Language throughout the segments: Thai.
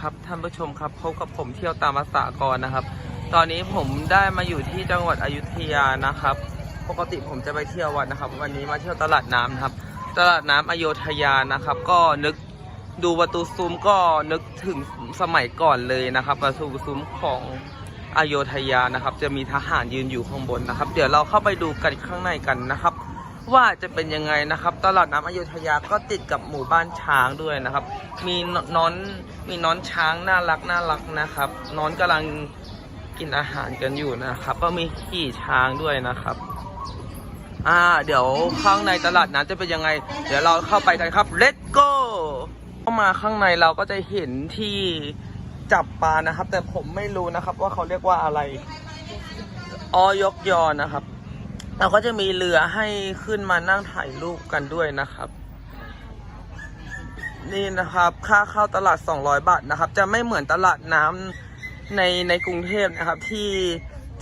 ครับท่านผู้ชมครับพบกับผมเที่ยวตามภาษากรนะครับ ตอนนี้ผมได้มาอยู่ที่จังหวัดอยุธยานะครับ ปกติผมจะไปเที่ยววัดนะครับ วันนี้มาเที่ยวตลาดน้ำนะครับ ตลาดน้ำอโยธยานะครับ ก็นึกดูประตูซุ้มก็นึกถึงสมัยก่อนเลยนะครับ ประตูซุ้มของอโยธยานะครับ จะมีทหารยืนอยู่ข้างบนนะครับ เดี๋ยวเราเข้าไปดูกันข้างในกันนะครับ ว่าจะเป็นยังไงนะครับ ตลาดน้ำอโยธยาก็ติดกับหมู่บ้านช้างด้วยนะครับ มีน้อนมีน้อนช้างน่ารักน่ารักนะครับน้อนกำลังกินอาหารกันอยู่นะครับ ก็มีขี่ช้างด้วยนะครับ อ่า เดี๋ยวข้างในตลาดน้ำจะเป็นยังไง เดี๋ยวเราเข้าไปกันครับ let's go เข้ามาข้างในเราก็จะเห็นที่จับปลานะครับ แต่ผมไม่รู้นะครับ ว่าเขาเรียกว่าอะไร ออยกยอนะครับ เราก็จะมีเรือให้ขึ้นมานั่งถ่ายรูปกันด้วยนะครับ นี่นะครับค่าเข้าตลาด 200 บาทนะครับ จะไม่เหมือนตลาดน้ำในในกรุงเทพนะครับที่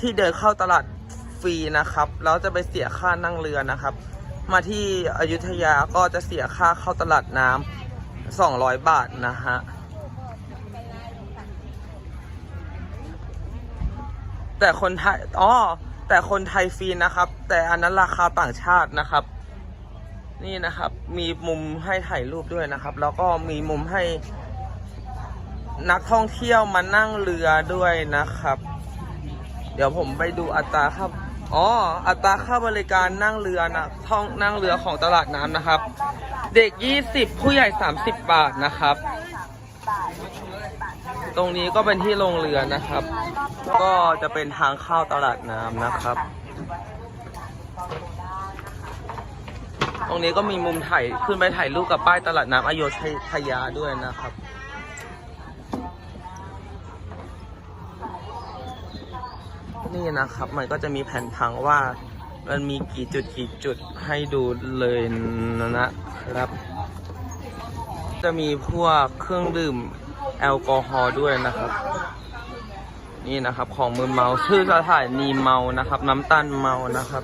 ที่เดินเข้าตลาดฟรีนะครับแล้วจะไปเสียค่านั่งเรือนะครับ มาที่อยุธยาก็จะเสียค่าเข้าตลาดน้ำ200 บาทนะฮะแต่คนไทยอ๋อ แต่คนไทยฟรีนะครับ แต่อันนั้นราคาต่างชาตินะครับ นี่นะครับ มีมุมให้ถ่ายรูปด้วยนะครับ แล้วก็มีมุมให้นักท่องเที่ยวมานั่งเรือด้วยนะครับ เดี๋ยวผมไปดูอัตราครับอ๋ออัตราค่าบริการนั่งเรือนะท่องนั่งเรือของตลาดน้ำนะครับ เด็ก 20 ผู้ใหญ่ 30 บาทนะครับ ตรงนี้ก็เป็นที่ลงเรือนนะครับ ก็จะเป็นทางเข้าตลาดน้ำนะครับ ตรงนี้ก็มีมุมถ่ายขึ้นไปถ่ายรูปกับป้ายตลาดน้ำอโยธยาด้วยนะครับนี่นะครับ มันก็จะมีแผนผังว่ามันมีกี่จุดกี่จุดให้ดูเลยนะครับ จะมีพวกเครื่องดื่ม แอลกอฮอล์ด้วยนะครับ นี่นะครับของมือเมาชื่อสถานีเมานะครับ น้ำตาลเมานะครับ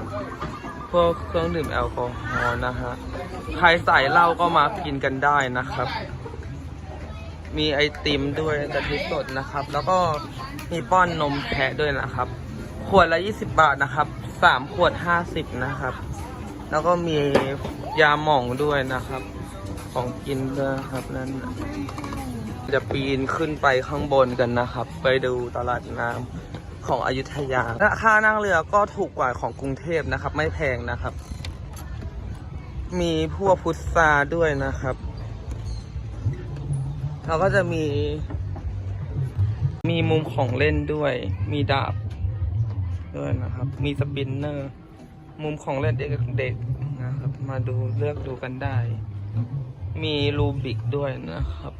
พวกเครื่องดื่มแอลกอฮอล์นะฮะใครใส่เหล้าก็มากินกันได้นะครับ มีไอติมด้วยกะทิสดนะครับ แล้วก็มีป้อนนมแพะด้วยนะครับ ขวดละ 20 บาทนะครับสามขวด 50 นะครับ แล้วก็มียาหม่องด้วยนะครับ ของกินด้วยนะครับนั่นนะ จะปีนขึ้นไปข้างบนกันนะครับ ไปดูตลาดน้ำของอยุธยาและค่านั่งเรือก็ถูกกว่าของกรุงเทพนะครับ ไม่แพงนะครับ มีพวกพุทราด้วยนะครับเราก็จะมี มีมุมของเล่นด้วย มีดาบด้วยนะครับ มีสปินเนอร์ มุมของเล่นเด็กๆนะครับ มาดูเลือกดูกันได้ มีรูบิกด้วยนะครับ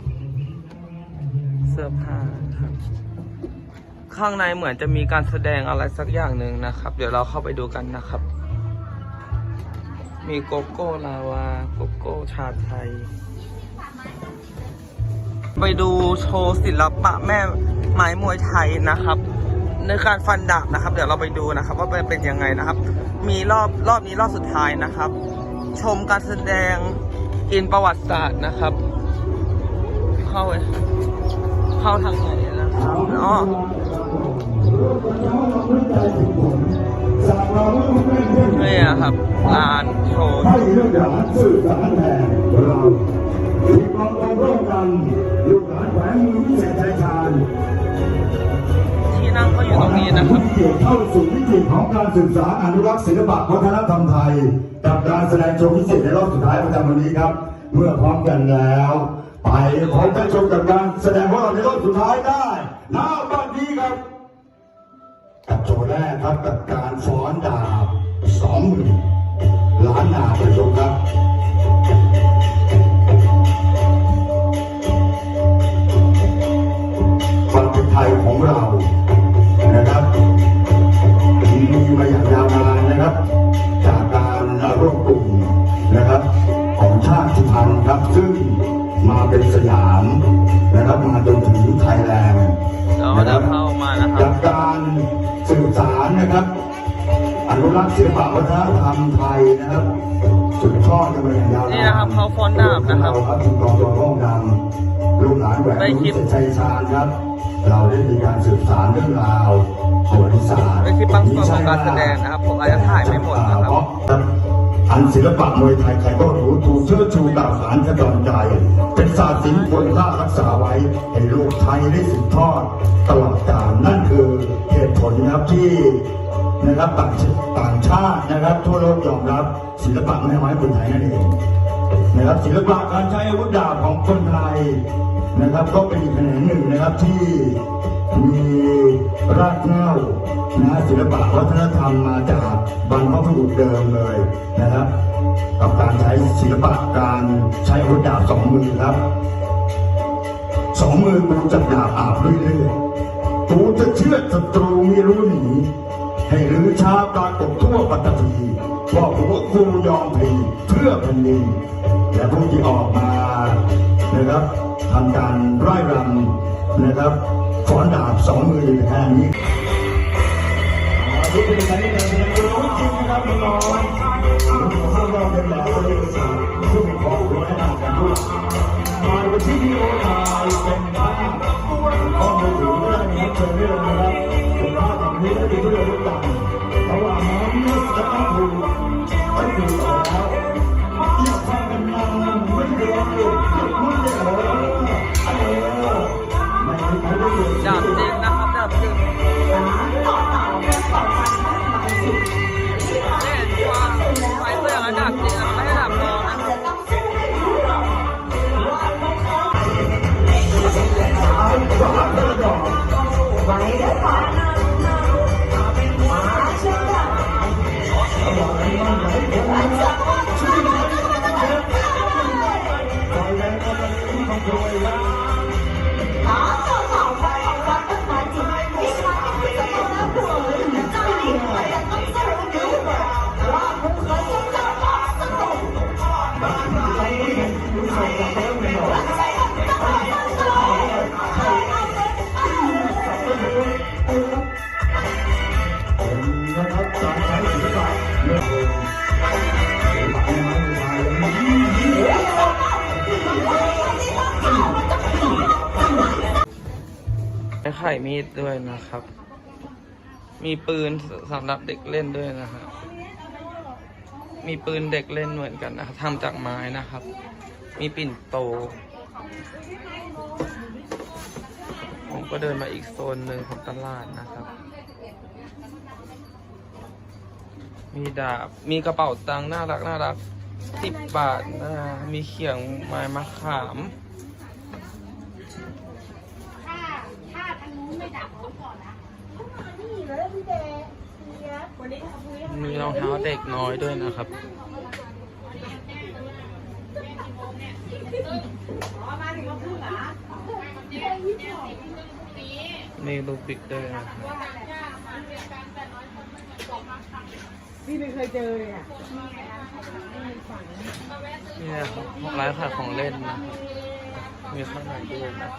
เสื้อผ้าครับ ข้างในเหมือนจะมีการแสดงอะไรสักอย่างหนึ่งนะครับ เดี๋ยวเราเข้าไปดูกันนะครับ มีโกโก้ลาวา โกโก้ชาไทย ไปดูโชว์ศิลปะแม่ไม้มวยไทยนะครับในการฟันดาบนะครับ เดี๋ยวเราไปดูนะครับ ว่าเป็นยังไงนะครับ มีรอบรอบนี้รอบสุดท้ายนะครับ ชมการแสดงอินประวัติศาสตร์นะครับ เข้าไป เข้าทางไหนนะครับอ๋อนี่นะครับลานโชว์ให้ลูกหลานสื่อสารแทนเรามีความร่วมกันลูกหลานแขวงมือวิเศษชัยชาญที่นั่งก็อยู่ตรงนี้นะครับเกี่ยวเข้าสู่วิถีของการศึกษาอนุรักษ์ศิลปะวัฒนธรรมไทย กับการแสดงโชว์พิเศษในรอบสุดท้ายประจำวันนี้ครับ เมื่อพร้อมกันแล้ว ไปของท่านชมกับการแสดงของเราในรอบสุดท้ายได้น้าบัดนี้ครับ กับโชว์แรกครับกับการฟ้อนดาบสองหมื่นล้านนาประชมครับ นะครับมาจนถึงไทยแลนด์เราก็จะเข้ามานะครัจาบกการสื่อสารนะครับ อนุรักษ์ศิลปวัฒนธรรมไทยนะครับสืบทอดกันมาอย่างยาวนานนี่นะครับเขาฟ้อนดาบนะครับเราครับคุณกองตัวร่องดำลูกหลานแหวนรุ่นชัยชาญครับ เราได้มีการสืบสานเรื่องราวประวัติศาสตร์เป็นคลิปบางส่วนของการแสดงนะครับผมอาจจะถ่ายไม่หมดนะครับ อันศิลปะมวยไทยใครก็รู้ถูกเชิดชูกล่าวขานกระดอนใจ เป็นศาสตร์ศิลป์ควรค่ารักษาไว้ให้ลูกไทยได้สืบทอด ตลอดกาลนั่นคือเหตุผลนะครับที่นะครับต่างต่างชาตินะครับทั่วโลกยอมรับศิลปะแม่ไม้คนไทยนั่นเองนะครับศิลปะการใช้อาวุธดาบของคนไทยนะครับ ก็เป็นแขนงหนึ่งนะครับที่ มีรากเหง้านะศิลปะวัฒนธรรมมาจากบรรพบุรุษเดิมเลยนะครับกับการใช้ศิลปะการใช้อาวุธดาบสองมือครับสองมือกูจับดาบอาบเลือดกูจะเชื่อศัตรูไม่รู้หนีให้ลือชาปรากฏทั่วปัตตภีว่าพวกกูยอมพีเพื่อแผ่นดินและผู้ที่ออกมานะครับทำการไร่รำนะครับ ขอนดาบสองมือแค่นี้ทุกคนในนี้เป็นรู้จริงนะครับน้องข้ารอบเป็นแบบบริษัทซึ่งขอคุณแนะนำกันด้วยมาวันที่ดีโอไทยเป็นภาพข้อมือถือได้นะครับเชิญได้เลยนะครับเป็นภาพแบบนี้แล้วดูด้วยรู้จักระหว่างน้นิสและน้องภูก ยไข่มีดด้วยนะครับ มีปืนสำหรับเด็กเล่นด้วยนะครับมีปืนเด็กเล่นเหมือนกันนะครับทำจากไม้นะครับ มีปิ่นโต ผมก็เดินมาอีกโซนหนึ่งของตลาดนะครับ มีดาบ มีกระเป๋าตังค์น่ารักน่ารักสิบบาทนะ มีเขียงไม้มะขาม ถ้าถ้าทางนู้นไม่ดับเขาก่อนนะนี่แล้วพี่เดชเสียวันนี้ทำคุย มีรองเท้าเด็กน้อยด้วยนะครับมีลูกบิกด้วยนะครับพี่ไม่เคยเจอเลยอะนี่ครับร้านขายของเล่นนะมีข้างในด้วยนะครับ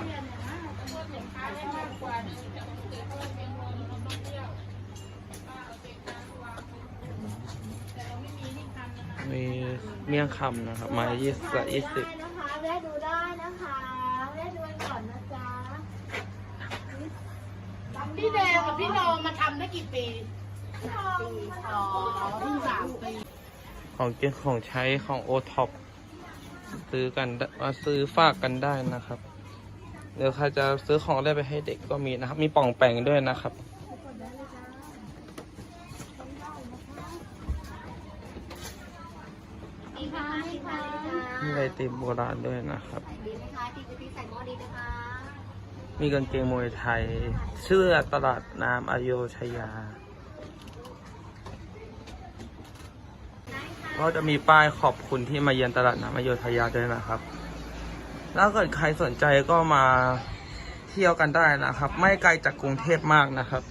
มีเมี่ยงคำนะครับไมายี่สิบยี่สิบนะคะแวะดูได้นะคะแวะดูกันก่อนนะจ๊ะพี่แดงกับพี่โนมาทำได้กี่ปีอ๋อเพิ่งสามปีของกินของใช้ของโอท็อปซื้อกันได้มาซื้อฝากกันได้นะครับ เดี๋ยวใครจะซื้อของได้ไปให้เด็กก็มีนะครับ มีป่องแปงด้วยนะครับ มีไอติมโบราณด้วยนะครับ ดีไหมคะดีกับพี่ใส่หม้อดีนะคะมีกางเกงมวยไทย เสื้อตลาดน้ำอโยธยา ก็จะมีป้ายขอบคุณที่มาเยือนตลาดน้ำอโยธยาด้วยนะครับถ้าเกิดใครสนใจก็มาเที่ยวกันได้นะครับ ไม่ไกลจากกรุงเทพมากนะครับ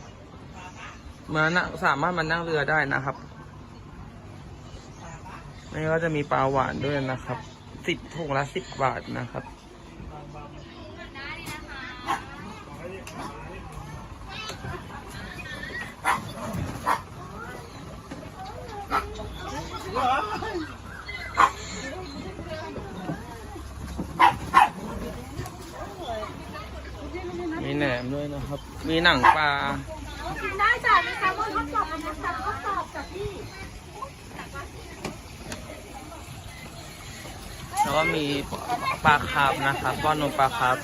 มานะสามารถมานั่งเรือได้นะครับนี่ก็จะมีปลาหวานด้วยนะครับ สิบถุงละสิบบาทนะครับ มีแหนมด้วยนะครับ มีหนังปลา กินได้จ้ะมีแซลมอนทอดกรอบกับน้ำแซลมอนทอดกรอบกับพี่ แล้วก็มีปลาคาร์ฟนะครับก้อนนมปลาคาร์ฟ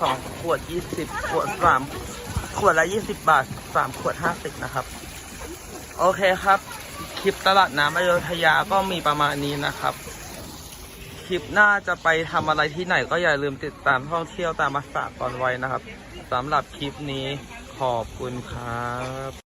สองขวดยี่สิบขวดสามขวดละยี่สิบบาทสามขวดห้าสิบนะครับ โอเคครับ คลิปตลาดน้ำอโยธยาก็มีประมาณนี้นะครับ คลิปหน้าจะไปทำอะไรที่ไหนก็อย่าลืมติดตามท่องเที่ยวตามมาสากรไว้นะครับสำหรับคลิปนี้ขอบคุณครับ